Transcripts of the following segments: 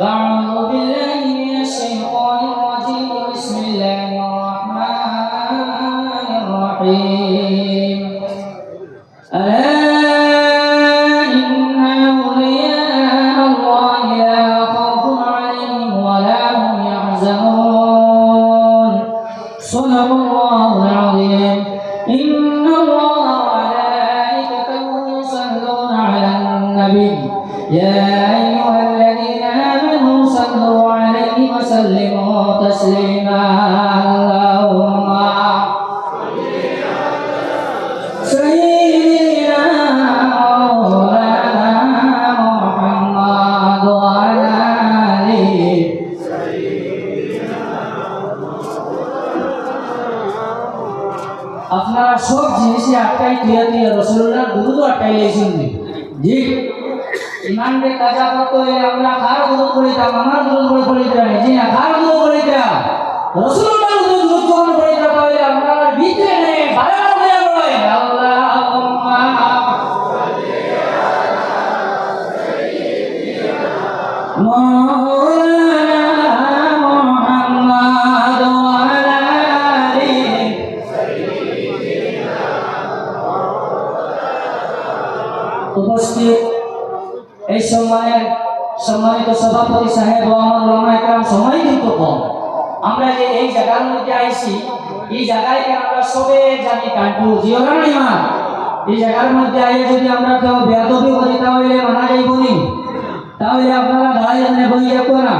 أعوذ بالله من الشيطان الرجيم. بسم الله الرحمن الرحيم. ألا إن أولياء الله لا خوف عليهم ولا هم يحزنون. صدق الله العظيم. إن الله وملائكته يصلون على النبي. يا آمنوا صلوا عليه وسلموا تسليما اللهم سيدنا مولانا محمد وعلى آله আপনারা সব জিনিসে আটকাই দিয়ে দিয়ে রসুল্লাহ দুধও আটকাই লেছেন জি ইমানকে কাজা করতে আমরা কার মতো করিতাম আমার মতো করে করিতাম জি না কার মতো করিতাম রসুল্লাহ মতো করে করিতাম তাহলে আমরা ভিতরে নেই বাইরে নেই নয় আল্লাহ উপস্থিত এই সময়ের সম্মানিত সভাপতি সাহেব ও আমার লমা একরাম সময় কিন্তু কম। আমরা যে এই জায়গার মধ্যে আইছি, এই জায়গায় আমরা সবে জানি কাটু জিও না মা এই জায়গার মধ্যে আইয়ে যদি আমরা কেউ বেদবি করি, তাহলে মানা যাইব নি তাহলে আপনারা দাঁড়িয়ে জানে বই যাব না।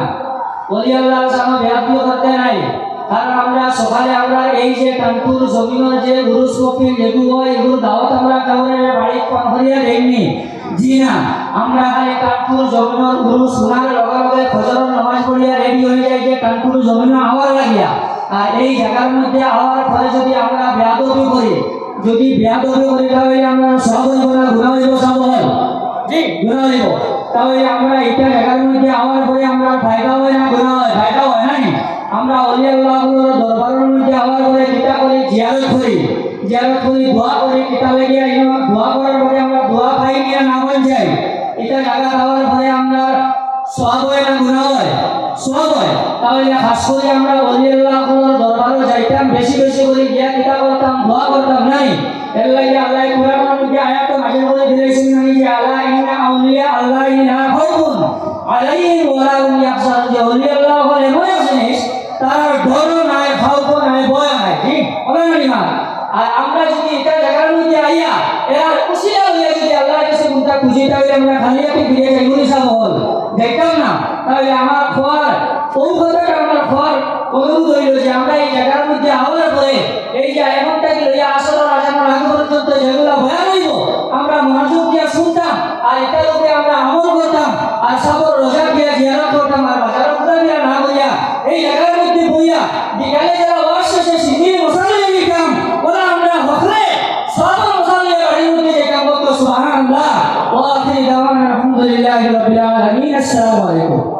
বলি, আল্লাহ সামনে বেদবিও করতে নাই। কারণ আমরা সকালে আমরা এই যে কানপুর জমিনের যে গুরুস কপিল যেগুলো হয় এগুলো দাওয়াত আমরা কাউরে বাড়ি পাহরিয়া দেয়নি জি না, আমরা খালি কানপুর জমিনের গুরু শোনার লগে লগে ফজর নামাজ পড়িয়া রেডি হয়ে যাই যে কানপুর জমিনে আওয়ার লাগিয়া। আর এই জায়গার মধ্যে আওয়ার পরে যদি আমরা বেয়াদবি করি, যদি বেয়াদবি করি, তাহলে আমরা সব হইব না গুণা হইব সব হয় জি, গুণা হইব। তাহলে আমরা এটা জায়গার মধ্যে আওয়ার পরে আমরা ফায়দা হয় না গুণা হয়? ফায়দা হয়। আমরা অলি আল্লাহর দরবারের মধ্যে আওয়ার পরে কিতা করি জিয়ারত করি। জিয়ারত করি, দোয়া করি কিতা লাগিয়া দোয়া করার পরে আমরা দোয়া পাই গিয়া না হয়ে যাই। এটা জায়গা পাওয়ার পরে আমরা সব হয় না গুণা হয়? সব হয়। তাহলে খাস করে আমরা অলি আল্লাহর দরবারে যাইতাম, বেশি বেশি করে গিয়া কিতা করতাম দোয়া করতাম নাই। এর লাগে আল্লাহ কোরআনের মধ্যে আয়াত মাঝে মধ্যে দিয়েছেন নাকি যে আল্লাহ ইন্না আউলিয়া আল্লাহ ইলা খাউফুন আলাইহিম ওয়া লা হুম ইয়াহজানুন আমরা যদি এটা এই জায়গার মধ্যে আর এটার উপরে আমরা আমল করতাম, আর সবর রোজা দিয়া জিয়ারত করতাম না হইয়া এই জায়গার মধ্যে বইয়া বিকালে যারা ওয়াশ শেষে আসসালামু আলাইকুম